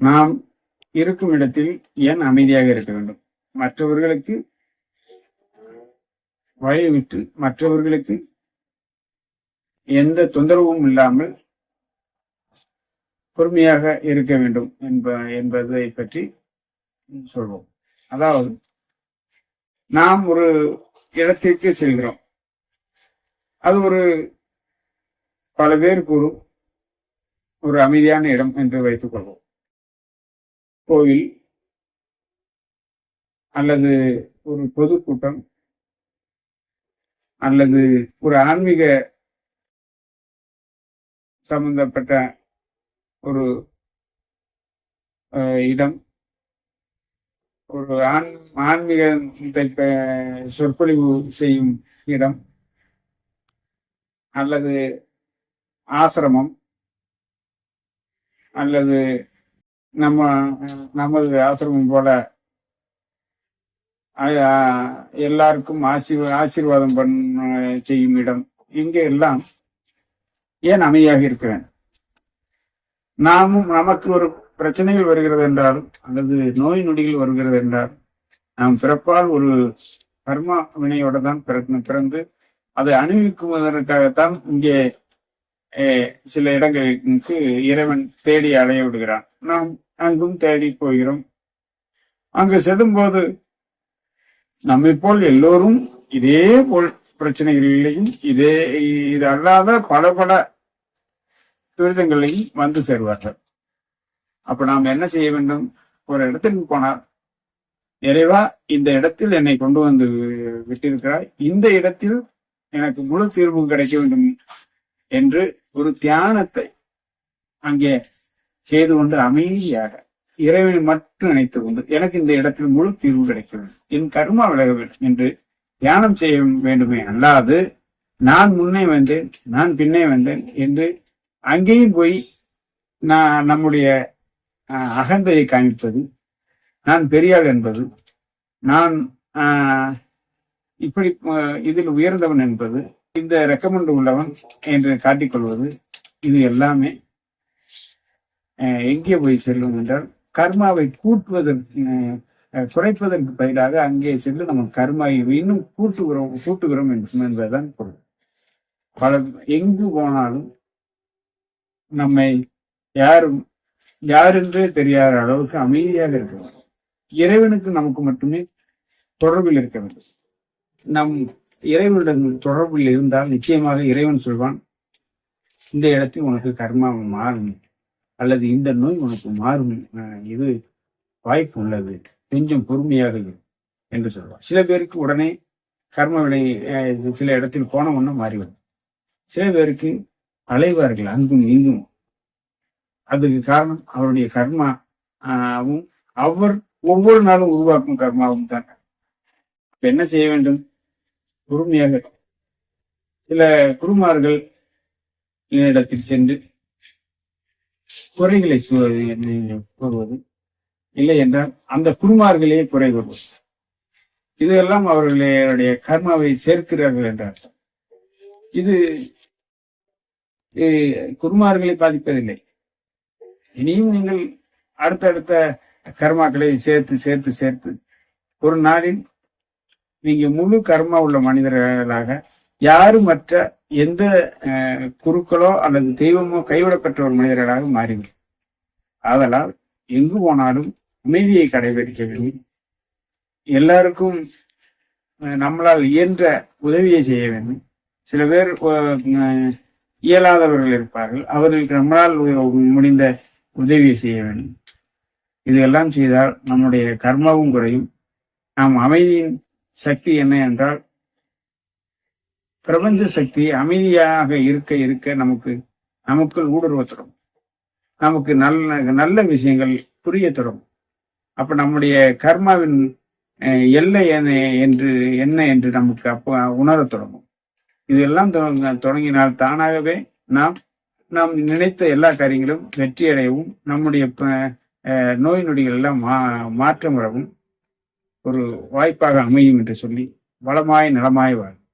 நாம் இருக்கும் இடத்தில் ஏன் அமைதியாக இருக்க வேண்டும்? மற்றவர்களுக்கு வழி விட்டு மற்றவர்களுக்கு எந்த தொந்தரவும் இல்லாமல் பொறுமையாக இருக்க வேண்டும் என்ப என்பதை பற்றி சொல்வோம். அதாவது நாம் ஒரு இடத்திற்கு செல்கிறோம். அது ஒரு பல பேர் கூறும் ஒரு அமைதியான இடம் என்று வைத்துக் கொள்வோம். கோவில் அல்லது ஒரு பொதுக்கூட்டம் அல்லது ஒரு ஆன்மீக சம்பந்தப்பட்ட ஒரு அஹ், இடம். ஒரு ஆண் ஆன்மீகத்தை சொற்பொழிவு செய்யும் இடம் அல்லது ஆசிரமம் அல்லது நம்ம நமது ஆசிரமம் போல எல்லாருக்கும் ஆசி ஆசீர்வாதம் பண்ண செய்யும் இடம். இங்கே எல்லாம் ஏன் அமைதியாக இருக்க வேண்டும் நாமும் நமக்கு ஒரு பிரச்சனைகள் வருகிறது என்றால் அல்லது நோய் நொடிகள் வருகிறது என்றால் நாம் பிறப்பால் ஒரு கர்மா வினையோட தான் பிறந்து அதை அணிவிக்குவதற்காகத்தான் இங்கே அஹ், சில இடங்களுக்கு இறைவன் தேடி அலைய விடுகிறான். நாம் அங்கும் தேடி போகிறோம். அங்கு செல்லும்போது நம்மை போல் எல்லோரும் இதே போல் பிரச்சனைகளிலையும் இதே இது அல்லாத பல பல துரிதங்களையும் வந்து சேருவார்கள். அப்ப நாம் என்ன செய்ய வேண்டும்? ஒரு இடத்திற்கு போனால் நிறைவா இந்த இடத்தில் என்னை கொண்டு வந்து விட்டிருக்கிறாய். இந்த இடத்தில் எனக்கு முழு தீர்வு கிடைக்க வேண்டும் என்று ஒரு தியானத்தை அங்கே செய்து கொண்டு அமைதியாக இறைவனை மட்டும் நினைத்துக் கொண்டு எனக்கு இந்த இடத்தில் முழு தீர்வு கிடைக்க வேண்டும் என் கர்மா விலக வேண்டும் என்று தியானம் செய்ய வேண்டுமே அல்லாது நான் முன்னே வந்தேன் நான் பின்னே வந்தேன் என்று அங்கேயும் போய் நான் நம்முடைய அஹ், அகந்தையை காமிப்பது நான் பெரியாள் என்பது நான் ஆஹ், இப்படி இதில் உயர்ந்தவன் என்பது இந்த ரெக்கமெண்ட் உள்ளவன் என்று காட்டிக்கொள்வது இது எல்லாமே எங்கே போய் செல்லும் என்றால் கர்மாவை கூட்டுவதற்கு குறைப்பதற்கு பதிலாக அங்கே சென்று நம்ம கர்மாவை இன்னும் கூட்டுகிறோம் கூட்டுகிறோம் என்பதுதான் பொருள். பல எங்கு போனாலும் நம்மை யாரும் யாரென்றே தெரியாத அளவுக்கு அமைதியாக இருக்க வேண்டும். இறைவனுக்கு நமக்கு மட்டுமே தொடர்பில் இருக்க வேண்டும். நம் இறைவனுடன் தொடர்பில் இருந்தால் நிச்சயமாக இறைவன் சொல்வான் இந்த இடத்தில் உனக்கு கர்மா மாறும். அல்லது இந்த நோய் உனக்கு மாறும் இது வாய்ப்பு உள்ளது. கொஞ்சம் பொறுமையாக என்று சொல்வார். சில பேருக்கு உடனே கர்ம வினை சில இடத்தில் போன ஒன்றும் மாறிவிடும். சில பேருக்கு அலைவார்கள் அங்கும் இங்கும். அதுக்கு காரணம் அவருடைய கர்மாவும் அவர் ஒவ்வொரு நாளும் உருவாக்கும் கர்மாவும் தான். இப்ப என்ன செய்ய வேண்டும்? பொறுமையாக சில குருமார்கள் இடத்தில் சென்று குறைகளை கூறுவது என்று கூறுவது இல்லை என்றால் அந்த குருமார்களே குறை கூறுவது. இதெல்லாம் அவர்களுடைய கர்மாவை சேர்க்கிறார்கள் என்றார். இது குருமார்களை பாதிப்பதில்லை. இனியும் நீங்கள் அடுத்தடுத்த கர்மாக்களை சேர்த்து சேர்த்து சேர்த்து ஒரு நாளில் நீங்க முழு கர்மா உள்ள மனிதர்களாக யாரும் மற்ற எந்த குருக்களோ அல்லது தெய்வமோ கைவிடப்பட்ட ஒரு மனிதர்களாக மாறிவிடும். ஆதலால் எங்கு போனாலும் அமைதியை கடைபிடிக்க வேண்டும் எல்லாருக்கும் நம்மளால் இயன்ற உதவியை செய்ய வேண்டும். சில பேர் இயலாதவர்கள் இருப்பார்கள். அவர்களுக்கு நம்மளால் முடிந்த உதவியை செய்ய வேண்டும். இதையெல்லாம் செய்தால் நம்முடைய கர்மாவும் குறையும். நாம் அமைதியின் சக்தி என்ன என்றால் பிரபஞ்ச சக்தி அமைதியாக இருக்க இருக்க நமக்கு நமக்குள் ஊடுருவ தொடங்கும் நமக்கு நல்ல நல்ல விஷயங்கள் புரிய தொடங்கும் அப்ப நம்முடைய கர்மாவின் எல்லை என்ன என்று என்ன என்று நமக்கு அப்ப உணரத் தொடங்கும். இதெல்லாம் தொடங்க- தொடங்கினால் தானாகவே நாம் நாம் நினைத்த எல்லா காரியங்களும் வெற்றியடையவும் நம்முடைய நோய் நொடிகள் எல்லாம் மா- மாற்றம் வரவும் ஒரு வாய்ப்பாக அமையும் என்று சொல்லி வளமாய் நலமாய் வாழும்